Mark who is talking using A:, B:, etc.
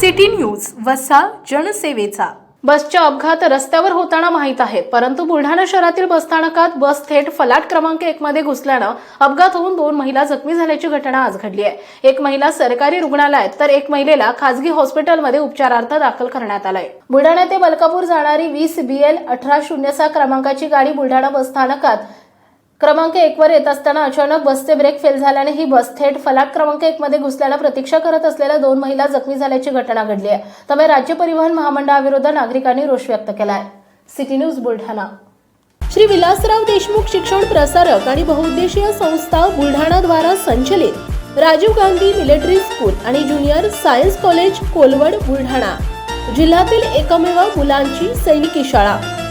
A: City news वसा जनसेवेचा.
B: बसच्या अपघात रस्त्यावर होताना माहीत आहेत परंतु बुलढाणा शहरातील बसस्थानकात बस थेट फलाट क्रमांक एक मध्ये घुसल्यानं अपघात होऊन दोन महिला जखमी झाल्याची घटना आज घडली आहे. एक महिला सरकारी रुग्णालयात तर एक महिलेला खासगी हॉस्पिटलमध्ये उपचारार्थ दाखल करण्यात आलाय. बुलढाणा ते बलकापूर जाणारी वीस बी एल अठरा शून्य सहा क्रमांकाची गाडी बुलढाणा बसस्थानकात क्रमांक एक वर येत असताना अचानक बसचे ब्रेक फेल झाल्याने ही बस थेट फलाट क्रमांक एक मध्ये घुसल्यानं प्रतीक्षा करत असलेल्या दोन महिला जखमी झाल्याची घटना घडली आहे. त्यामुळे राज्य परिवहन महामंडळाविरोधात नागरिकांनी रोष व्यक्त केला आहे सिटी न्यूज बुलढाणा. श्री विलासराव देशमुख शिक्षण प्रसारक आणि बहुउद्देशीय संस्था बुलढाणा द्वारा संचलित राजीव गांधी मिलिटरी स्कूल आणि junior science college Kolwad Buldhana. जिल्ह्यातील एकमेव मुलांची सैनिकी शाळा.